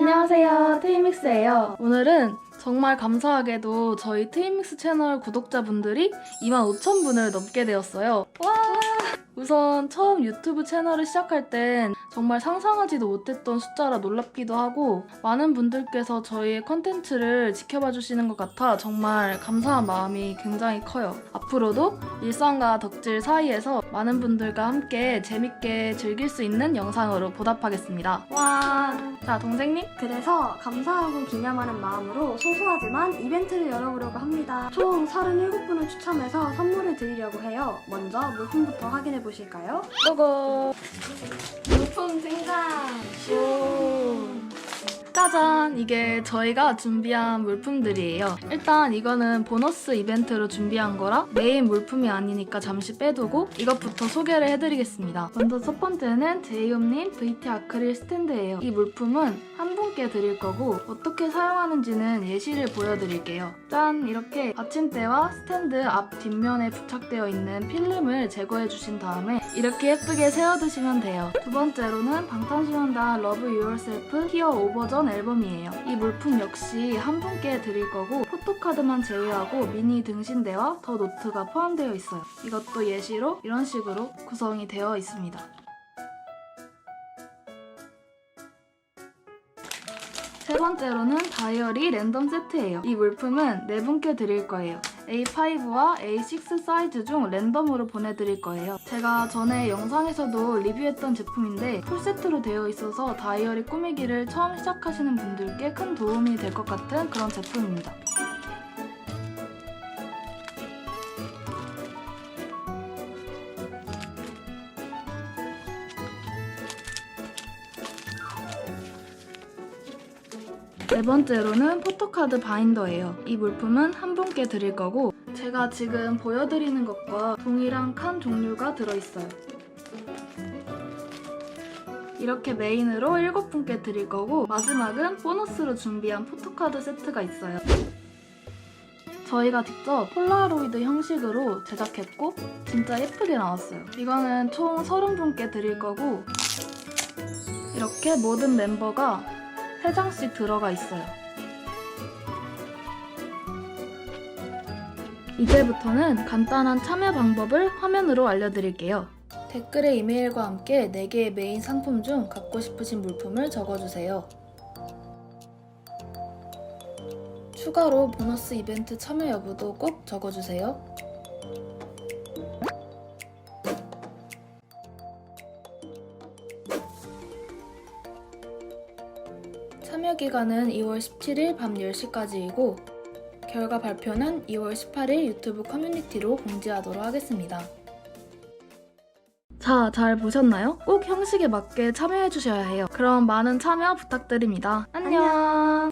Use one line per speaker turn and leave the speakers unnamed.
안녕하세요. 트위믹스예요. 오늘은 정말 감사하게도 저희 트위믹스 채널 구독자분들이 25,000분을 넘게 되었어요. 와! 우선 처음 유튜브 채널을 시작할 땐 정말 상상하지도 못했던 숫자라 놀랍기도 하고 많은 분들께서 저희의 컨텐츠를 지켜봐 주시는 것 같아 정말 감사한 마음이 굉장히 커요. 앞으로도 일상과 덕질 사이에서 많은 분들과 함께 재밌게 즐길 수 있는 영상으로 보답하겠습니다.
와,
자, 동생님.
그래서 감사하고 기념하는 마음으로 소소하지만 이벤트를 열어보려고 합니다. 총 37분을 추첨해서 선물을 드리려고 해요. 먼저 물품부터 확인해 보 실까요?
고고.
물품 등장!
오. 짜잔! 이게 저희가 준비한 물품들이에요. 일단 이거는 보너스 이벤트로 준비한 거라 메인 물품이 아니니까 잠시 빼두고 이것부터 소개를 해드리겠습니다. 먼저 첫 번째는 제이홉님 VT 아크릴 스탠드예요. 이 물품은 한 분께 드릴 거고 어떻게 사용하는지는 예시를 보여드릴게요. 짠! 이렇게 받침대와 스탠드 앞 뒷면에 부착되어 있는 필름을 제거해 주신 다음에 이렇게 예쁘게 세워두시면 돼요. 두 번째로는 방탄소년단 Love Yourself 히어 오버전 앨범이에요. 이 물품 역시 한 분께 드릴 거고 포토카드만 제외하고 미니 등신대와 더 노트가 포함되어 있어요. 이것도 예시로 이런 식으로 구성이 되어 있습니다. 세 번째로는 다이어리 랜덤 세트예요. 이 물품은 네 분께 드릴 거예요. A5와 A6 사이즈 중 랜덤으로 보내드릴 거예요. 제가 전에 영상에서도 리뷰했던 제품인데 풀세트로 되어 있어서 다이어리 꾸미기를 처음 시작하시는 분들께 큰 도움이 될 것 같은 그런 제품입니다. 네 번째로는 포토카드 바인더예요. 이 물품은 한 분께 드릴 거고 제가 지금 보여드리는 것과 동일한 칸 종류가 들어있어요. 이렇게 메인으로 7분께 드릴 거고 마지막은 보너스로 준비한 포토카드 세트가 있어요. 저희가 직접 폴라로이드 형식으로 제작했고 진짜 예쁘게 나왔어요. 이거는 총 30분께 드릴 거고 이렇게 모든 멤버가 3장씩 들어가 있어요. 이제부터는 간단한 참여 방법을 화면으로 알려드릴게요. 댓글에 이메일과 함께 4개의 메인 상품 중 갖고 싶으신 물품을 적어주세요. 추가로 보너스 이벤트 참여 여부도 꼭 적어주세요. 참여 기간은 2월 17일 밤 10시까지이고 결과 발표는 2월 18일 유튜브 커뮤니티로 공지하도록 하겠습니다. 자, 잘 보셨나요? 꼭 형식에 맞게 참여해 주셔야 해요. 그럼 많은 참여 부탁드립니다. 안녕.